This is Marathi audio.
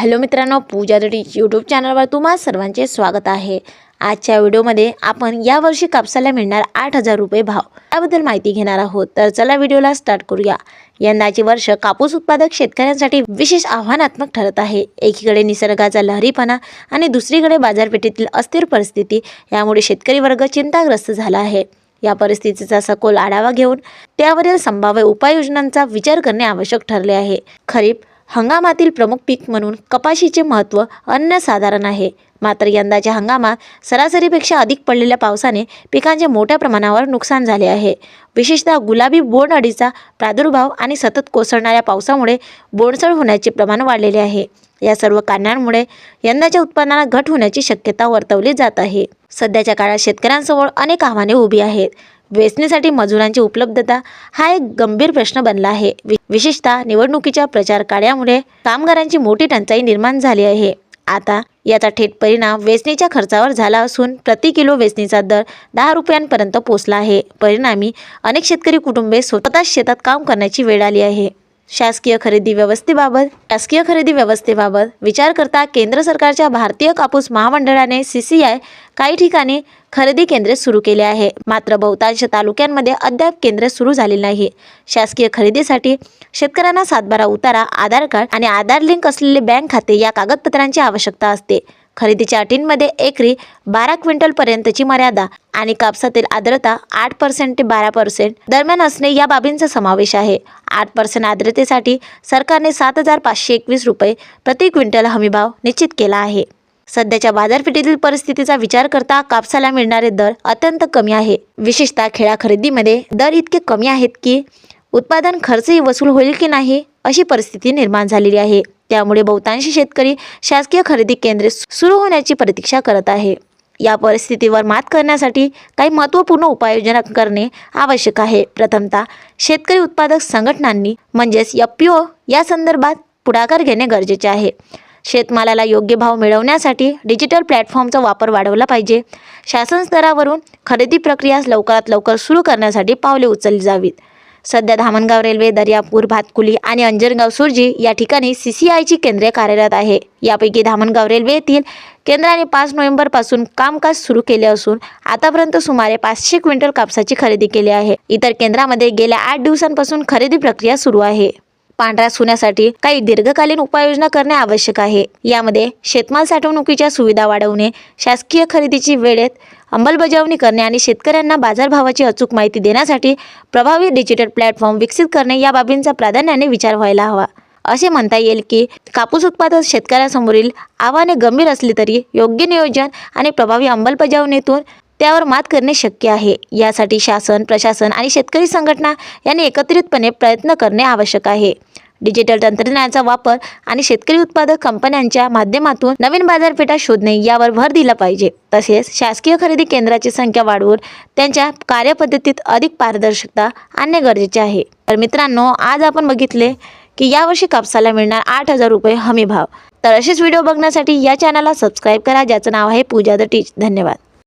हॅलो मित्रांनो पूजा टीच यूट्यूब चॅनलवर तुम्हा सर्वांचे स्वागत आहे. आजच्या व्हिडिओमध्ये आपण यावर्षी कापसाला मिळणार आठ हजार रुपये भाव याबद्दल माहिती घेणार आहोत. तर चला व्हिडिओला स्टार्ट करूया. यंदाचे वर्ष कापूस उत्पादक शेतकऱ्यांसाठी विशेष आव्हानात्मक ठरत आहे. एकीकडे निसर्गाचा लहरीपणा आणि दुसरीकडे बाजारपेठेतील अस्थिर परिस्थिती यामुळे शेतकरी वर्ग चिंताग्रस्त झाला आहे. या परिस्थितीचा सखोल आढावा घेऊन त्यावरील संभाव्य उपाययोजनांचा विचार करणे आवश्यक ठरले आहे. खरीप हंगामातील प्रमुख पीक म्हणून कपाशीचे महत्त्व अन्यसाधारण आहे. मात्र यंदाच्या हंगामात सरासरीपेक्षा अधिक पडलेल्या पावसाने पिकांचे मोठ्या प्रमाणावर नुकसान झाले आहे. विशेषतः गुलाबी बोंडअळीचा प्रादुर्भाव आणि सतत कोसळणाऱ्या पावसामुळे बोंडसळ होण्याचे प्रमाण वाढलेले आहे. या सर्व कारणांमुळे यंदाच्या उत्पन्नात घट होण्याची शक्यता वर्तवली जात आहे. सध्याच्या काळात शेतकऱ्यांसमोर अनेक आव्हाने उभी आहेत. वेचण्यासाठी मजुरांची उपलब्धता हा एक गंभीर प्रश्न बनला आहे. वि- विशेषतः निवडणुकीच्या प्रचार कार्यामुळे कामगारांची मोठी टंचाई निर्माण झाली आहे. आता याचा थेट परिणाम वेचणीच्या खर्चावर झाला असून प्रति किलो वेचणीचा दर दहा रुपयांपर्यंत पोहोचला आहे. परिणामी अनेक शेतकरी कुटुंबे स्वतःच शेतात काम करण्याची वेळ आली आहे. शासकीय खरेदी व्यवस्थेबाबत शासकीय खरेदी व्यवस्थेबाबत विचार करता केंद्र सरकारच्या भारतीय कापूस महामंडळाने सी सी आय काही ठिकाणी खरेदी केंद्रे सुरू केले आहे. मात्र बहुतांश तालुक्यांमध्ये अद्याप केंद्र सुरू झालेले नाही. शासकीय खरेदीसाठी शेतकऱ्यांना सातबारा उतारा आधार कार्ड आणि आधार लिंक असलेले बँक खाते या कागदपत्रांची आवश्यकता असते. खरेदीच्या अटींमध्ये एकरी बारा क्विंटलपर्यंतची मर्यादा आणि कापसातील आर्द्रता आठ पर्सेंट ते बारा पर्सेंट दरम्यान असणे या बाबींचा समावेश आहे. आठ पर्सेंट आर्द्रतेसाठी सरकारने सात हजार पाचशे एकवीस रुपये प्रति क्विंटल हमीभाव निश्चित केला आहे. सध्याच्या बाजारपेठेतील परिस्थितीचा विचार करता कापसाला मिळणारे दर अत्यंत कमी आहे. विशेषतः खेळा खरेदीमध्ये दर इतके कमी आहेत की उत्पादन खर्चही वसूल होईल की नाही अशी परिस्थिती निर्माण झालेली आहे. त्यामुळे बहुतांश शेतकरी शासकीय खरेदी केंद्रे सुरू होण्याची प्रतीक्षा करत आहे. या परिस्थितीवर मात करण्यासाठी काही महत्त्वपूर्ण उपाययोजना करणे आवश्यक आहे. प्रथमतः शेतकरी उत्पादक संघटनांनी म्हणजेच एफ पी ओ या संदर्भात पुढाकार घेणे गरजेचे आहे. शेतमालाला योग्य भाव मिळवण्यासाठी डिजिटल प्लॅटफॉर्मचा वापर वाढवला पाहिजे. शासन स्तरावरून खरेदी प्रक्रिया लवकरात लवकर सुरू करण्यासाठी पावले उचलली जावीत. सध्या धामणगाव रेल्वे दर्यापूर भातकुली आणि अंजनगाव सुरजी या ठिकाणी सी सी आयची केंद्रे कार्यरत आहे. यापैकी धामणगाव रेल्वे येथील केंद्राने पाच नोव्हेंबरपासून कामकाज सुरू केले असून आतापर्यंत सुमारे पाचशे क्विंटल कापसाची खरेदी केली आहे. इतर केंद्रामध्ये गेल्या आठ दिवसांपासून खरेदी प्रक्रिया सुरू आहे. पांढऱ्या सोन्यासाठी काही दीर्घकालीन उपाययोजना करणे आवश्यक आहे. यामध्ये शेतमाल साठवणुकीच्या सुविधा वाढवणे शासकीय खरेदीची वेळेत अंमलबजावणी करणे आणि शेतकऱ्यांना बाजारभावाची अचूक माहिती देण्यासाठी प्रभावी डिजिटल प्लॅटफॉर्म विकसित करणे या बाबींचा प्राधान्याने विचार व्हायला हवा. असे म्हणता येईल की कापूस उत्पादक शेतकऱ्यासमोरील आव्हाने गंभीर असली तरी योग्य नियोजन आणि प्रभावी अंमलबजावणीतून त्यावर मात करणे शक्य आहे. यासाठी शासन प्रशासन आणि शेतकरी संघटना यांनी एकत्रितपणे प्रयत्न करणे आवश्यक आहे. डिजिटल तंत्रज्ञानाचा वापर आणि शेतकरी उत्पादक कंपन्यांच्या माध्यमातून नवीन बाजारपेठा शोधणे यावर भर दिला पाहिजे. तसेच शासकीय खरेदी केंद्राची संख्या वाढवून त्यांच्या कार्यपद्धतीत अधिक पारदर्शकता आणणे गरजेचे आहे. तर मित्रांनो आज आपण बघितले की यावर्षी कापसाला मिळणार आठ हजार रुपये हमी भाव तर असेच व्हिडिओ बघण्यासाठी या चॅनलला सबस्क्राईब करा ज्याचं नाव आहे पूजा द टीच धन्यवाद.